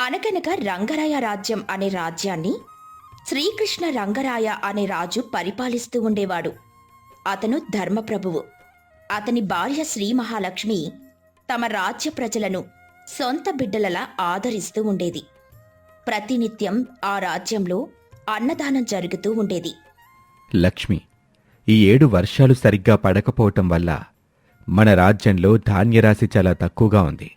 అనగనగా రంగరాయ రాజ్యం అనే రాజ్యాన్ని శ్రీకృష్ణ రంగరాయ అనే రాజు పరిపాలిస్తూ ఉండేవాడు. అతను ధర్మప్రభువు. అతని భార్య శ్రీ మహాలక్ష్మి తమ రాజ్య ప్రజలను సొంత బిడ్డలలా ఆదరిస్తూ ఉండేది. ప్రతినిత్యం ఆ రాజ్యంలో అన్నదానం జరుగుతూ ఉండేది. లక్ష్మి ఈ ఏడు వర్షాలు సరిగ్గా పడకపోవటం వల్ల మన రాజ్యంలో ధాన్యరాశి చాలా తక్కువగా ఉంది.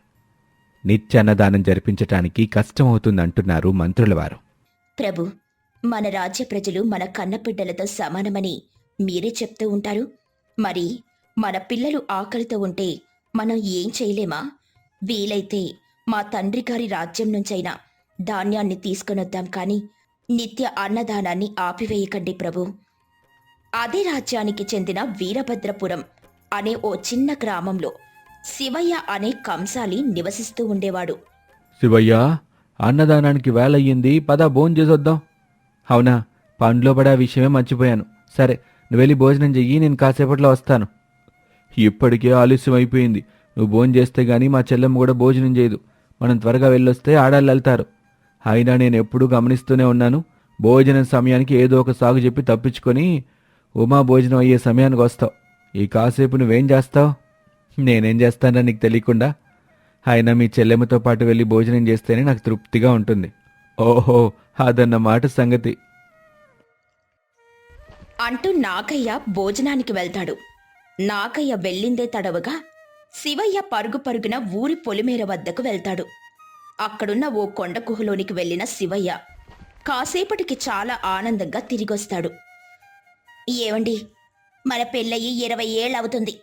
నిత్యాన్నదానం జరిపించటానికి కష్టమవుతుందంటున్నారు మంత్రుల వారు ప్రభు మన రాజ్య ప్రజలు మన కన్నపిడ్డలతో సమానమని మీరే చెప్తూ ఉంటారు. మరి మన పిల్లలు ఆకలితో ఉంటే మనం ఏం చేయలేమా? వీలైతే మా తండ్రి గారి రాజ్యం నుంచైనా ధాన్యాన్ని తీసుకొనొద్దాం కానీ నిత్య అన్నదానాన్ని ఆపివేయకండి ప్రభు. అదే రాజ్యానికి చెందిన వీరభద్రపురం అనే ఓ చిన్న గ్రామంలో శివయ్య అనే కంసాలి నివసిస్తూ ఉండేవాడు. శివయ్య అన్నదానానికి వేలయ్యింది పద భోంచేసొద్దాం అవునా పండ్లో పడే విషయమే మర్చిపోయాను. సరే నువ్వు వెళ్ళి భోజనం చెయ్యి నేను కాసేపట్లో వస్తాను. ఇప్పటికే ఆలస్యం అయిపోయింది. నువ్వు భోజనం చేస్తే గానీ మా చెల్లెమ్మ కూడా భోజనం చేయదు. మనం త్వరగా వెళ్ళొస్తే ఆడాళ్ళు వెళ్తారు. అయినా నేను ఎప్పుడూ గమనిస్తూనే ఉన్నాను. భోజనం సమయానికి ఏదో ఒక సాగు చెప్పి తప్పించుకొని ఉమా భోజనం అయ్యే సమయానికి వస్తావు. ఈ కాసేపు నువ్వేం చేస్తావు? నేనేం చేస్తానో నీకు తెలియకుండా ఆయన మీ చెల్లెమ్మతో పాటు వెళ్ళి భోజనం చేస్తేనే నాకు తృప్తిగా ఉంటుంది. ఓహో అదన్నమాట సంగతి. అంటూ నాగయ్య భోజనానికి వెళ్తాడు. నాగయ్య వెళ్ళిందే తడవగా శివయ్య పరుగు పరుగున ఊరి పొలిమేర వద్దకు వెళ్తాడు. అక్కడున్న ఓ కొండ గుహలోనికి వెళ్ళిన శివయ్య కాసేపటికి చాలా ఆనందంగా తిరిగొస్తాడు. ఏవండి? మన పెళ్ళయి ఇరవై ఏళ్ళవుతుంది.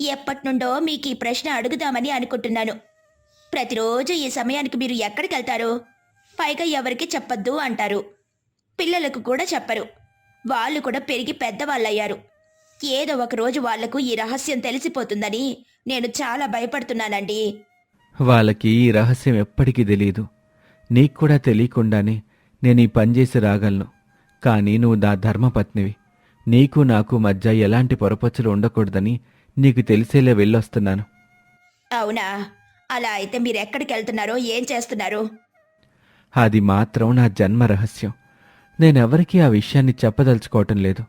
ఎప్పటి నుండో మీకు ఈ ప్రశ్న అడుగుదామని అనుకుంటున్నాను. ప్రతిరోజు ఈ సమయానికి మీరు ఎక్కడికి వెళ్తారు? పైగా ఎవరికి చెప్పొద్దు అంటారు. పిల్లలకు కూడా చెప్పరు. వాళ్ళు కూడా పెరిగి పెద్దవాళ్ళయ్యారు. ఏదో ఒక రోజు వాళ్ళకు ఈ రహస్యం తెలిసిపోతుందని నేను చాలా భయపడుతున్నానండి. వాళ్ళకి ఈ రహస్యం ఎప్పటికీ తెలియదు నీకు కూడా తెలియకుండానే నేను ఈ పని చేసి రాగలను. కానీ నువ్వు నా ధర్మపత్నివి. నీకు నాకు మధ్య ఎలాంటి పొరపచ్చులు ఉండకూడదని నీకు తెలిసేలా వెళ్ళొస్తున్నాను. అవునా? అలా అయితే మీరు ఎక్కడికి వెళ్తున్నారో ఏం చేస్తున్నారు? అది మాత్రం నా జన్మ రహస్యం. నేనెవరికీ ఆ విషయాన్ని చెప్పదలుచుకోవటం లేదు.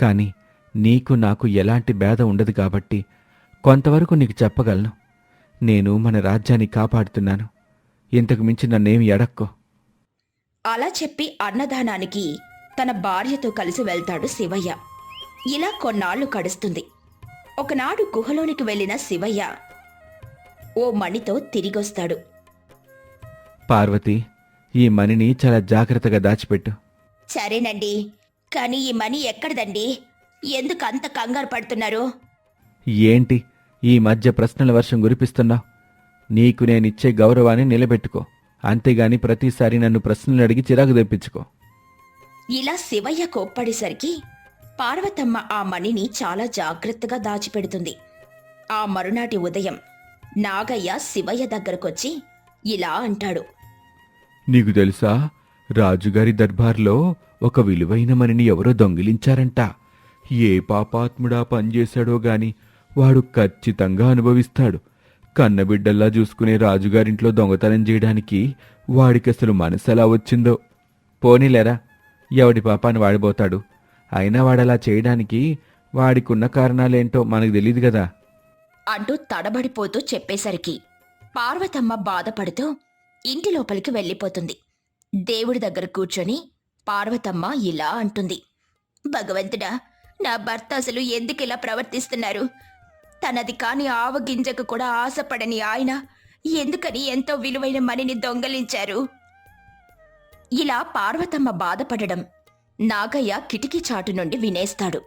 కానీ నీకు నాకు ఎలాంటి భేద ఉండదు కాబట్టి కొంతవరకు నీకు చెప్పగలను. నేను మన రాజ్యాన్ని కాపాడుతున్నాను. ఇంతకు మించి నన్నేమి ఎడక్కో. అలా చెప్పి అన్నదానానికి తన భార్యతో కలిసి వెళ్తాడు శివయ్య. ఇలా కొన్నాళ్ళు గడుస్తుంది. ఒకనాడు గుహలోనికి వెళ్ళిన శివయ్య ఓ మణితో తిరిగొస్తాడు. పార్వతి ఈ మణిని చాలా జాగ్రత్తగా దాచిపెట్టు. సరేనండి కానీ ఈ మనీ ఎక్కడదండి? ఎందుకు అంత కంగారు పడుతున్నారు? ఏంటి ఈ మధ్య ప్రశ్నల వర్షం కురిపిస్తున్నావు? నీకు నేనిచ్చే గౌరవాన్ని నిలబెట్టుకో. అంతేగాని ప్రతిసారి నన్ను ప్రశ్నలు అడిగి చిరాకు తెప్పించుకో. ఇలా శివయ్య కోప్పడేసరికి పార్వతమ్మ ఆ మణిని చాలా జాగ్రత్తగా దాచిపెడుతుంది. ఆ మరునాటి ఉదయం నాగయ్య శివయ్య దగ్గరకొచ్చి ఇలా అంటాడు. నీకు తెలుసా రాజుగారి దర్బార్లో ఒక విలువైన మణిని ఎవరో దొంగిలించారంట. ఏ పాపాత్ముడా పనిచేశాడో గాని వాడు ఖచ్చితంగా అనుభవిస్తాడు. కన్నబిడ్డల్లా చూసుకునే రాజుగారింట్లో దొంగతనం చేయడానికి వాడికి అసలు మనసు ఎలా వచ్చిందో. పోనీలేరా ఎవడి పాపాన్ని వాడిపోతాడు? అయినా వాడలా చేయడానికి వాడికున్న కారణాలేంటో మనకు తెలియదు కదా. అంటూ తడబడిపోతూ చెప్పేసరికి పార్వతమ్మ బాధపడుతూ ఇంటి లోపలికి వెళ్ళిపోతుంది. దేవుడి దగ్గర కూర్చొని పార్వతమ్మ ఇలా అంటుంది. భగవంతుడా నా భర్త అసలు ఎందుకు ఇలా ప్రవర్తిస్తున్నారు? తనది కాని ఆవగింజకు కూడా ఆశపడని ఆయన ఎందుకని ఎంతో విలువైన మణిని దొంగలించారు? ఇలా పార్వతమ్మ బాధపడడం నాగయ్య కిటికీ చాటు నుండి వినేస్తాడు.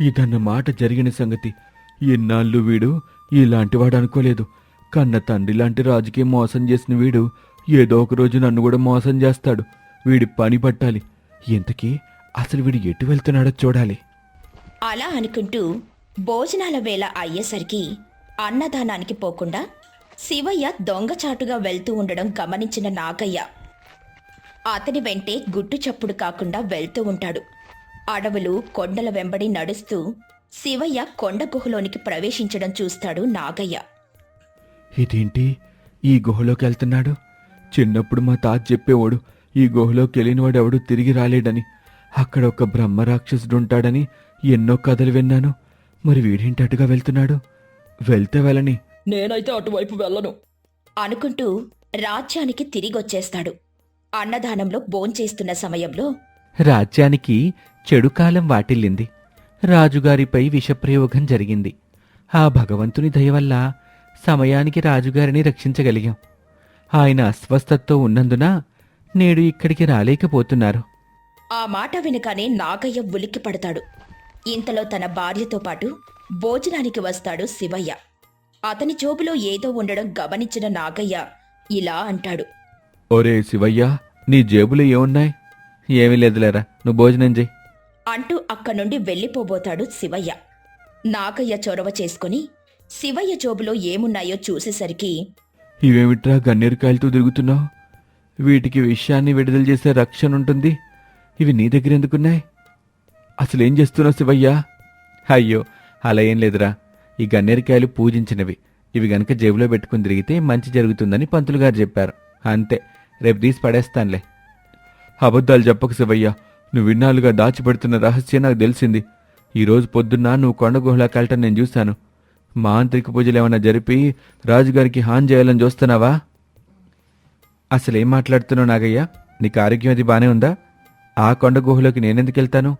ఇదన్న మాట జరిగిన సంగతి ఎన్నాళ్ళు వీడు ఇలాంటివాడు అనుకోలేదు. కన్న తండ్రి లాంటి రాజుకి మోసం చేసిన వీడు ఏదో ఒక రోజు నన్ను కూడా మోసం చేస్తాడు. వీడి పని పట్టాలి. ఇంతకీ అసలు వీడు ఎటు వెళ్తున్నాడో చూడాలి. అలా అనుకుంటూ భోజనాల వేళ అయ్యేసరికి అన్నదానానికి పోకుండా శివయ్య దొంగచాటుగా వెళ్తూ ఉండడం గమనించిన నాగయ్య అతని వెంటే గుట్టు చప్పుడు కాకుండా వెళ్తూ ఉంటాడు. అడవులు కొండల వెంబడి నడుస్తూ శివయ్య కొండ గుహలోనికి ప్రవేశించడం చూస్తాడు నాగయ్య. ఇదేంటి? ఈ గుహలోకి వెళ్తున్నాడు? చిన్నప్పుడు మా తాత చెప్పేవాడు ఈ గుహలోకి వెళ్ళినవాడు ఎవడు తిరిగి రాలేడని. అక్కడ ఒక బ్రహ్మ రాక్షసుడు ఉంటాడని ఎన్నో కథలు విన్నాను. మరి వీడేంటి అటుగా వెళ్తున్నాడు? వెళ్తే వెళ్ళని. నేనైతే అటువైపు వెళ్ళను. అనుకుంటూ రాజ్యానికి తిరిగొచ్చేస్తాడు. అన్నదానంలో భోంచేస్తున్న సమయంలో రాజ్యానికి చెడు కాలం వాటిల్లింది. రాజుగారిపై విషప్రయోగం జరిగింది. ఆ భగవంతుని దయ వల్ల సమయానికి రాజుగారిని రక్షించగలిగాం. ఆయన అస్వస్థతతో ఉన్నందున నేడు ఇక్కడికి రాలేకపోతున్నారు. ఆ మాట వినగానే నాగయ్య ఉలిక్కి పడతాడు. ఇంతలో తన భార్యతో పాటు భోజనానికి వస్తాడు శివయ్య. అతని జోబులో ఏదో ఉండడం గమనించిన నాగయ్య ఇలా అంటాడు. ఒరే శివయ్య నీ జేబులో ఏమున్నాయి? ఏమీ లేదులేరా నువ్వు భోజనం చెయ్యి అంటూ అక్కడి నుండి వెళ్ళిపోబోతాడు శివయ్య. నాగయ్య చొరవ చేసుకుని శివయ్య జోబులో ఏమున్నాయో చూసేసరికి ఇవేమిట్రా గన్నేరుకాయలతో తిరుగుతున్నావు? వీటికి విషయాన్ని విడుదల చేసే రక్షణ ఉంటుంది. ఇవి నీ దగ్గర ఎందుకున్నాయి? అసలు చేస్తున్నావు శివయ్య? అయ్యో అలా ఏం లేదురా. ఈ గన్నేరుకాయలు పూజించినవి. ఇవి గనక జేబులో పెట్టుకుని తిరిగితే మంచి జరుగుతుందని పంతులు గారు చెప్పారు. అంతే. రేపు తీసి పడేస్తానులే. అబద్ధాలు చెప్పకు శివయ్య. నువ్వు ఇన్నాళ్ళుగా దాచిపెడుతున్న రహస్యం నాకు తెలిసింది. ఈరోజు పొద్దున్న నువ్వు కొండ గుహలోకి వెళ్ళటం నేను చూశాను. మాంత్రిక పూజలు ఏమైనా జరిపి రాజుగారికి హాని చేయాలని చూస్తున్నావా? అసలేం మాట్లాడుతున్నావు నాగయ్య? నీకు ఆరోగ్యం అది బానే ఉందా? ఆ కొండ గుహలోకి నేనెందుకు వెళ్తాను?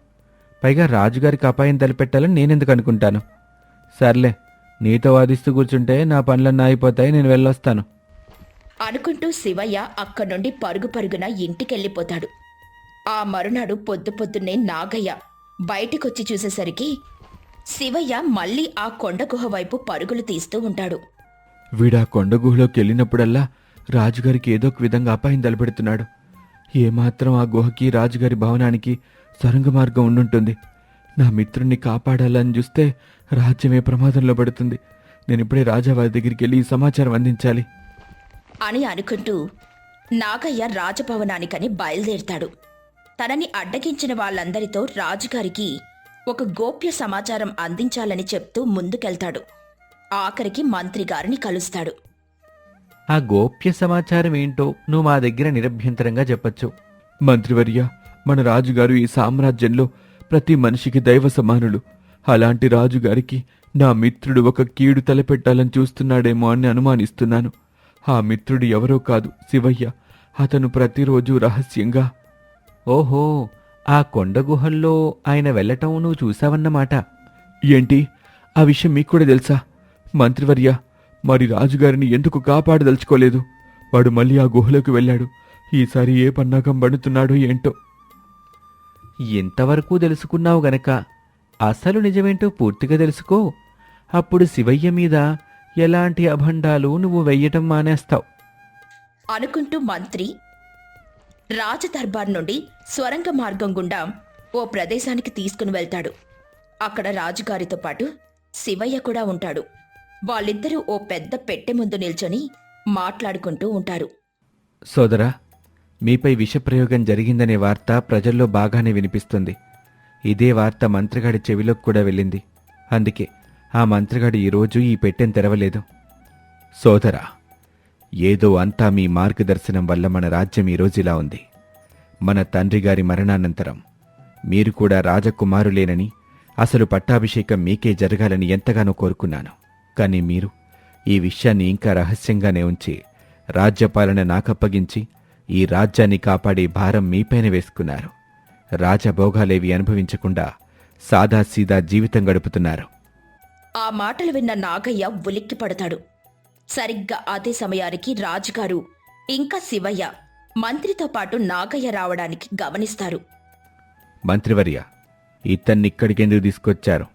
పైగా రాజుగారికి అపాయం తలపెట్టాలని నేనెందుకు అనుకుంటాను? సర్లే నీతో వాదిస్తూ కూర్చుంటే నా పనులన్నీ అయిపోతాయి నేను వెళ్ళొస్తాను. అనుకుంటూ శివయ్య అక్కడి నుండి పరుగు పరుగున ఇంటికెళ్ళిపోతాడు. ఆ మరునాడు పొద్దు పొద్దున్నే నాగయ్య బయటికొచ్చి చూసేసరికి శివయ్య మళ్ళీ ఆ కొండ గుహ వైపు పరుగులు తీస్తూ ఉంటాడు. వీడా కొండ గుహలోకి వెళ్ళినప్పుడల్లా రాజుగారికి ఏదో ఒక విధంగా అపాయం తలపెడుతున్నాడు. ఏమాత్రం ఆ గుహకి రాజుగారి భవనానికి సొరంగ మార్గం ఉండుంటుంది. నా మిత్రుణ్ణి కాపాడాలని చూస్తే రాజ్యమే ప్రమాదంలో పడుతుంది. నేను ఇప్పుడే రాజావారి దగ్గరికి వెళ్ళి ఈ సమాచారం అందించాలి. అని అనుకుంటూ నాగయ్య రాజభవనానికని బయలుదేరుతాడు. తనని అడ్డగించిన వాళ్ళందరితో రాజుగారికి ఒక గోప్య సమాచారం అందించాలని చెప్తూ ముందుకెళ్తాడు. ఆఖరికి మంత్రి గారిని కలుస్తాడు. ఆ గోప్య సమాచారం ఏంటో నువ్వు మా దగ్గర నిరభ్యంతరంగా చెప్పొచ్చు. మంత్రివర్య మన రాజుగారు ఈ సామ్రాజ్యంలో ప్రతి మనిషికి దైవ సమానులు. అలాంటి రాజుగారికి నా మిత్రుడు ఒక కీడు తలపెట్టాలని చూస్తున్నాడేమో అని అనుమానిస్తున్నాను. ఆ మిత్రుడు ఎవరో కాదు శివయ్య. అతను ప్రతిరోజు రహస్యంగా ఓహో ఆ కొండ గుహల్లో ఆయన వెళ్ళటం నువ్వు చూశావన్నమాట. ఏంటి? ఆ విషయం మీకు కూడా తెలుసా? మంత్రివర్య మరి రాజుగారిని ఎందుకు కాపాడదలుచుకోలేదు? వాడు మళ్ళీ ఆ గుహలోకి వెళ్ళాడు. ఈసారి ఏ పన్నాగం పడుతున్నాడో ఏంటో. ఎంతవరకు తెలుసుకున్నావు గనక. అసలు నిజమేంటో పూర్తిగా తెలుసుకో. అప్పుడు శివయ్య మీద ఎలాంటి అభండాలు నువ్వు వెయ్యటం మానేస్తావు? అనుకుంటూ మంత్రి రాజదర్బార్ నుండి స్వరంగ మార్గం గుండా ఓ ప్రదేశానికి తీసుకుని వెళ్తాడు. అక్కడ రాజుగారితో పాటు శివయ్య కూడా ఉంటాడు. వాళ్ళిద్దరూ ఓ పెద్ద పెట్టె ముందు నిల్చొని మాట్లాడుకుంటూ ఉంటారు. సోదరా మీపై విషప్రయోగం జరిగిందనే వార్త ప్రజల్లో బాగానే వినిపిస్తుంది. ఇదే వార్త మంత్రిగాడి చెవిలోకి కూడా వెళ్ళింది. అందుకే ఆ మంత్రిగాడు ఈరోజు ఈ పెట్టెను తెరవలేదు. సోదరా ఏదో అంతా మీ మార్గదర్శనం వల్ల మన రాజ్యం ఈరోజు ఇలా ఉంది. మన తండ్రి గారి మరణానంతరం మీరు కూడా రాజకుమారులేనని అసలు పట్టాభిషేకం మీకే జరగాలని ఎంతగానో కోరుకున్నాను. కానీ మీరు ఈ విషయాన్ని ఇంకా రహస్యంగానే ఉంచి రాజ్యపాలన నాకప్పగించి ఈ రాజ్యాన్ని కాపాడే భారం మీపైన వేసుకున్నారు. రాజభోగాలేవి అనుభవించకుండా సాదాసీదా జీవితం గడుపుతున్నారు. ఆ మాటలు విన్న నాగయ్య ఉలిక్కి పడతాడు. సరిగ్గా అదే సమయానికి రాజుగారు ఇంకా శివయ్య మంత్రితో పాటు నాగయ్య రావడానికి గమనిస్తారు. మంత్రివర్య ఇతన్ని ఇక్కడికెందుకు తీసుకొచ్చారు?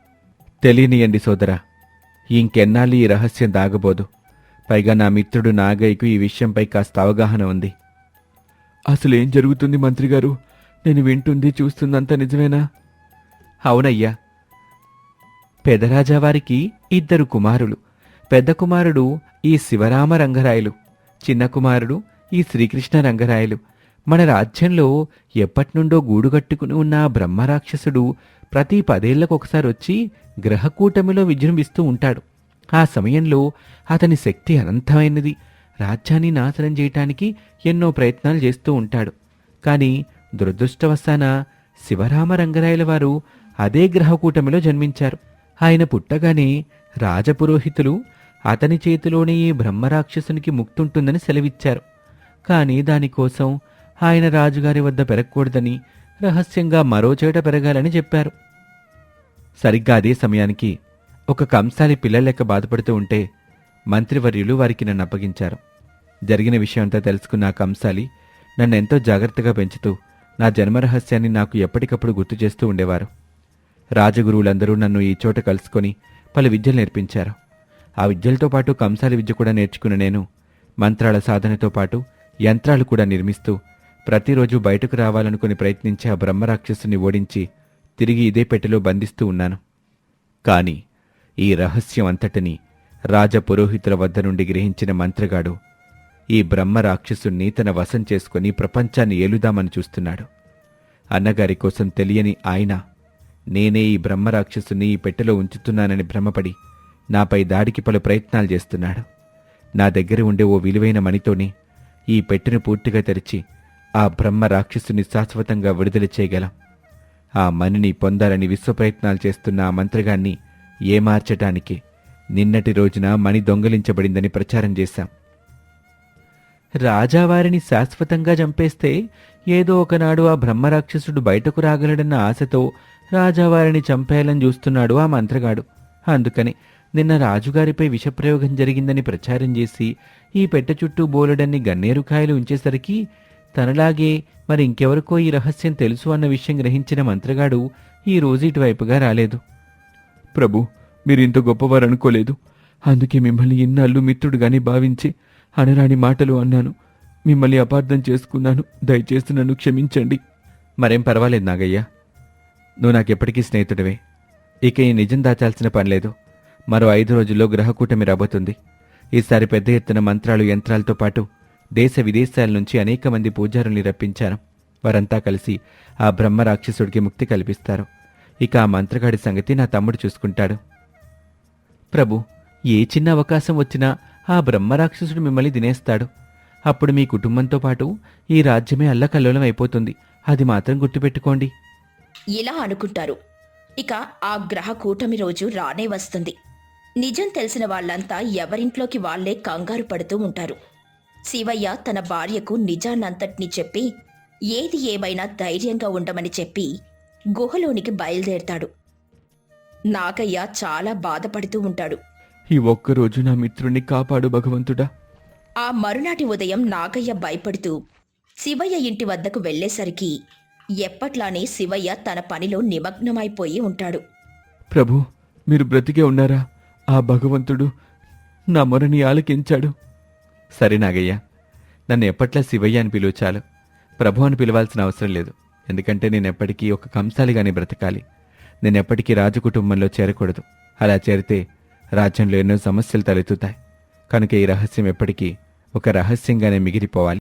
తెలియనియండి సోదరా ఇంకెన్నాళ్ళు ఈ రహస్యం దాగబోదు. పైగా నా మిత్రుడు నాగయ్యకు ఈ విషయంపై కాస్త అవగాహన ఉంది. అసలు ఏం జరుగుతుంది మంత్రిగారు? నేను వింటుంది చూస్తుందంతా నిజమేనా? అవునయ్యా పెదరాజావారికి ఇద్దరు కుమారులు. పెద్ద కుమారుడు ఈ శివరామ రంగరాయలు చిన్న కుమారుడు ఈ శ్రీకృష్ణ రంగరాయలు. మన రాజ్యంలో ఎప్పటినుండో గూడుగట్టుకుని ఉన్న బ్రహ్మరాక్షసుడు ప్రతి పదేళ్ళకొకసారి వచ్చి గ్రహకూటమిలో విజృంభిస్తూ ఉంటాడు. ఆ సమయంలో అతని శక్తి అనంతమైనది. రాజ్యాన్ని నాశనం చేయటానికి ఎన్నో ప్రయత్నాలు చేస్తూ ఉంటాడు. కానీ దురదృష్టవశాన శివరామ రంగరాయల వారు అదే గ్రహకూటమిలో జన్మించారు. ఆయన పుట్టగానే రాజపురోహితులు అతని చేతిలోనే ఈ బ్రహ్మరాక్షసునికి ముక్తుంటుందని సెలవిచ్చారు. కానీ దానికోసం ఆయన రాజుగారి వద్ద పెరగకూడదని రహస్యంగా మరో చోట పెరగాలని చెప్పారు. సరిగ్గా అదే సమయానికి ఒక కంసాలి పిల్లల లెక్క బాధపడుతూ ఉంటే మంత్రివర్యులు వారికి నన్ను అప్పగించారు. జరిగిన విషయమంతా తెలుసుకున్న ఆ కంసాలి నన్నెంతో జాగ్రత్తగా పెంచుతూ నా జన్మరహస్యాన్ని నాకు ఎప్పటికప్పుడు గుర్తు చేస్తూ ఉండేవారు. రాజగురువులందరూ నన్ను ఈ చోట కలుసుకొని పలు విద్యలు నేర్పించారు. ఆ విద్యలతో పాటు కంసాలి విద్య కూడా నేర్చుకున్న నేను మంత్రాల సాధనతో పాటు యంత్రాలు కూడా నిర్మిస్తూ ప్రతిరోజు బయటకు రావాలనుకుని ప్రయత్నించి ఆ బ్రహ్మరాక్షసుని ఓడించి తిరిగి ఇదే పెట్టెలో బంధిస్తూ ఉన్నాను. కాని ఈ రహస్యం అంతటిని రాజపురోహితుల వద్ద నుండి గ్రహించిన మంత్రగాడు ఈ బ్రహ్మరాక్షసుణ్ణి తన వశం చేసుకుని ప్రపంచాన్ని ఏలుదామని చూస్తున్నాడు. అన్నగారి కోసం తెలియని ఆయన నేనే ఈ బ్రహ్మ రాక్షసుని ఈ పెట్టెలో ఉంచుతున్నానని భ్రమపడి నాపై దాడికి పలు ప్రయత్నాలు చేస్తున్నాడు. నా దగ్గర ఉండే ఓ విలువైన మణితోనే ఈ పెట్టెను పూర్తిగా తెరిచి ఆ బ్రహ్మ రాక్షసుని శాశ్వతంగా విడుదల చేయగలం. ఆ మణిని పొందాలని విశ్వ ప్రయత్నాలు చేస్తున్న ఆ మంత్రగాన్ని ఏమార్చటానికి నిన్నటి రోజున మణి దొంగలించబడిందని ప్రచారం చేశాం. రాజావారిని శాశ్వతంగా చంపేస్తే ఏదో ఒకనాడు ఆ బ్రహ్మరాక్షసుడు బయటకు రాగలడన్న ఆశతో రాజావారిని చంపేయాలని చూస్తున్నాడు ఆ మంత్రగాడు. అందుకని నిన్న రాజుగారిపై విషప్రయోగం జరిగిందని ప్రచారం చేసి ఈ పెట్టె చుట్టూ బోలెడన్ని గన్నేరుకాయలు ఉంచేసరికి తనలాగే మరి ఇంకెవరికో ఈ రహస్యం తెలుసు అన్న విషయం గ్రహించిన మంత్రగాడు ఈ రోజు ఇటువైపుగా రాలేదు. ప్రభు మీరు ఇంత గొప్పవారు అనుకోలేదు అందుకే మిమ్మల్ని ఇన్నాళ్ళు మిత్రుడుగానే భావించి అనరాని మాటలు అన్నాను. మిమ్మల్ని అపార్థం చేసుకున్నాను. దయచేసి నన్ను క్షమించండి. మరేం పర్వాలేదు నాగయ్య. నువ్వు నాకెప్పటికీ స్నేహితుడివే. ఇక ఈ నిజం దాచాల్సిన పనిలేదు మరో ఐదు రోజుల్లో గ్రహకూటమి రాబోతుంది. ఈసారి పెద్ద ఎత్తున మంత్రాలు యంత్రాలతో పాటు దేశ విదేశాల నుంచి అనేక మంది పూజారుల్ని రప్పించాను. వారంతా కలిసి ఆ బ్రహ్మ రాక్షసుడికి ముక్తి కల్పిస్తారు. ఇక ఆ మంత్రగాడి సంగతి నా తమ్ముడు చూసుకుంటాడు. ప్రభు ఏ చిన్న అవకాశం వచ్చినా ఆ బ్రహ్మరాక్షసుడు మిమ్మల్ని తినేస్తాడు. అప్పుడు మీ కుటుంబంతో పాటు ఈ రాజ్యమే అల్లకల్లోలం అయిపోతుంది. అది మాత్రం గుర్తుపెట్టుకోండి. ఇలా అనుకుంటారు. ఇక ఆ గ్రహ కూటమి రోజు రానే వస్తుంది. నిజం తెలిసిన వాళ్ళంతా ఎవరింట్లోకి వాళ్ళే కంగారు పడుతూ ఉంటారు. శివయ్య తన భార్యకు నిజాన్నంతటినీ చెప్పి ఏది ఏమైనా ధైర్యంగా ఉండమని చెప్పి గుహలోనికి బయలుదేరతాడు. నాగయ్య చాలా బాధపడుతూ ఉంటాడు. ఈ ఒక్కరోజు నా మిత్రుణ్ణి కాపాడు భగవంతుడా? ఆ మరునాటి ఉదయం నాగయ్య భయపడుతూ శివయ్య ఇంటి వద్దకు వెళ్ళేసరికి ఎప్పట్లానే శివయ్య తన పనిలో నిమగ్నమైపోయి ఉంటాడు. ప్రభు మీరు బ్రతికే ఉన్నారా? ఆ భగవంతుడు నా మొరని ఆలకించాడు. సరే నాగయ్య నన్ను ఎప్పట్లా శివయ్య అని పిలువు చాలు. ప్రభు అని పిలవాల్సిన అవసరం లేదు. ఎందుకంటే నేను ఎప్పటికీ ఒక కంసాలిగానే బ్రతకాలి. నేను ఎప్పటికీ రాజు కుటుంబంలో చేరకూడదు. అలా చేరితే రాజ్యంలో ఎన్నో సమస్యలు తలెత్తుతాయి. కనుక ఈ రహస్యం ఎప్పటికీ ఒక రహస్యంగానే మిగిలిపోవాలి.